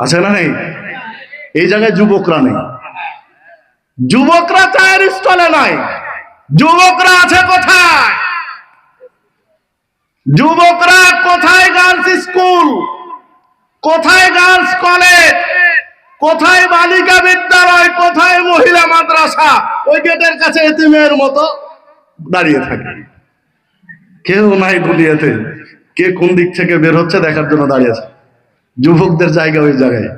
আছে না নেই? এই জায়গায় যুবকরা নেই। যুবকরা চায়ের স্টলে নাই। যুবকরা আছে কোথায়? যুবকরা কোথায় গার্লস স্কুল কোথায় গার্লস কলেজ কোথায় বালিকা বিদ্যালয়? কোথায় মহিলা মাদ্রাসা? ওই গেটের কাছে এতিমের মতো দাঁড়িয়ে থাকে। কেউ নাই দুনিয়াতে কে কোন দিক থেকে বের হচ্ছে দেখার জন্য দাঁড়িয়ে আছে? যুবকদের জায়গা ওই জায়গায়।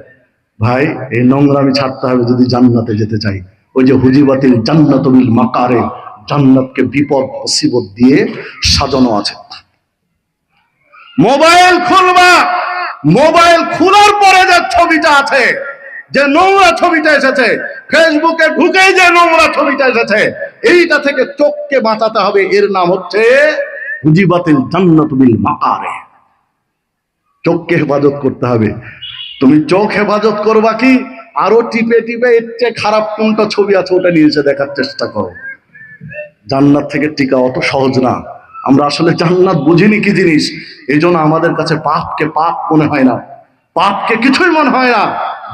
ভাই, এই নোংরামি ছাড়তে হবে যদি জান্নাতে যেতে চাই। ওই যে হুজিবাতিল জান্নাতুল মাকারে, জান্নাতকে বিপদ, মুসিবত দিয়ে সাজানো আছে। মোবাইল খুলবা। মোবাইল খোলার পরে যে ছবিটা আছে, যে নোংরা ছবিটা এসেছে, ফেসবুকে ঢুকেই যে নোংরা ছবিটা এসেছে, এইটা থেকে চোখকে বাঁচাতে হবে। এর নাম হচ্ছে হুজিবাতিল জান্নাতুল মাকারে। চোখকে হেফাজত করতে হবে। তুমি চোখ হেফাজত করবা কি? আরও টিপে টিপে এর চেয়ে খারাপ কোনটা ছবি আছে ওটা নিয়ে এসে দেখার চেষ্টা করো। জান্নাত থেকে টিকা অত সহজ না। আমরা আসলে জান্নাত বুঝিনি কি জিনিস? এই জন্য আমাদের কাছে পাপকে পাপ মনে হয় না। পাপকে কিছুই মনে হয় না।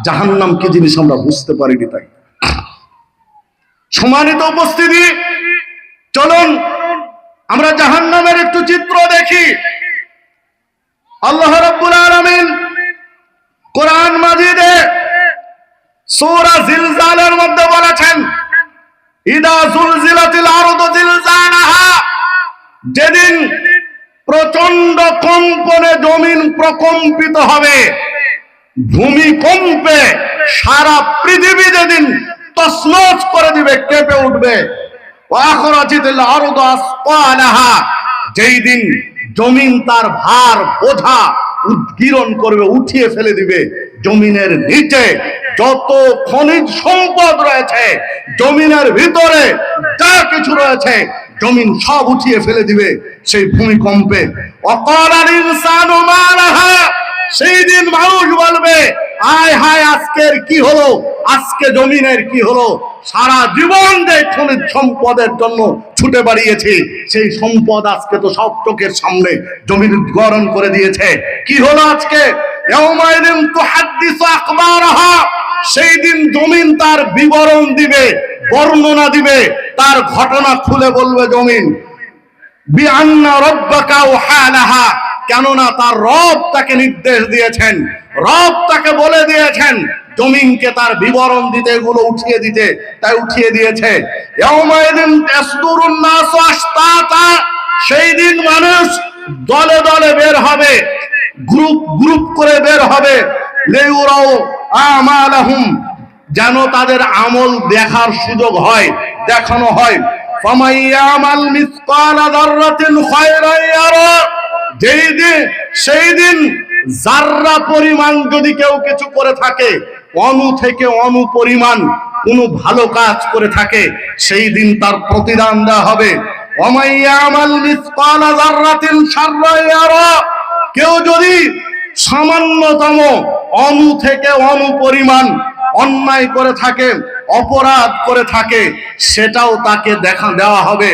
জাহান্নাম কি জিনিস আমরা বুঝতে পারিনি তাই। সমানিত উপস্থিতি, চলুন। আমরা জাহান্নামের একটু চিত্র দেখি। আল্লাহ রাব্বুল আলামিন কোরআন মাজিদে সূরা জিলজালের মধ্যে বলেছেন, ইদা জুলজিলাতিল জিলজালাহা যেদিন প্রচণ্ড কম্পনে জমিন প্রকম্পিত হবে, ভূমিকম্পে সারা পৃথিবী যেদিন তছনছ করে দিবে, কেঁপে উঠবে। আরদু আসফালাহা যেই দিন জমিন তার ভার বোঝা উদ্গীরণ করবে, উঠিয়ে ফেলে দিবে, জমিনের নিচে যত খনিজ সম্পদ রয়েছে, জমিনের ভিতরে যা কিছু রয়েছে, জমিন সব উঠিয়ে ফেলে দিবে সেই ভূমিকম্পে। অকালার ইনসানু সেই দিন মানুষ বলবে আয় হায়, আজকের কি হলো? আজকে জমিনের কি হলো? সারা জীবন যে খনিজ সম্পদের জন্য ছুটে বাড়িয়েছি সেই সম্পদ আজকে তো সব চোখের সামনে জমিন গরম করে দিয়েছে। কি হলো আজকে? সেই দিন জমিন তার বিবরণ দিবে, বর্ণনা দিবে, তার ঘটনা খুলে বলবে জমিন। বিআন্না রব্বাকা ওয়াহালাহা কেননা তার রব তাকে নির্দেশ দিয়েছেন। রব তাকে বলে দিয়েছেন, জমিনকে তার বিবরণ দিতে, এগুলো উঠিয়ে দিতে। তাই উঠিয়ে দিয়েছে। সেই দিন মানুষ দলে দলে বের হবে, গ্রুপ গ্রুপ করে বের হবে। যেন তাদের আমল দেখার সুযোগ হয়, দেখানো হয়। ফামাইয়ামাল যেই দিন, সেই দিন জাররা পরিমাণ যদি কেউ কিছু করে থাকে অনু থেকে অনু পরিমাণ কোনো ভালো কাজ করে থাকে, সেই দিন তার প্রতিদান দেওয়া হবে। কেউ যদি সামান্যতম অনু থেকে অনু পরিমাণ অন্যায় করে থাকে, অপরাধ করে থাকে, সেটাও তাকে দেখা, দেওয়া হবে।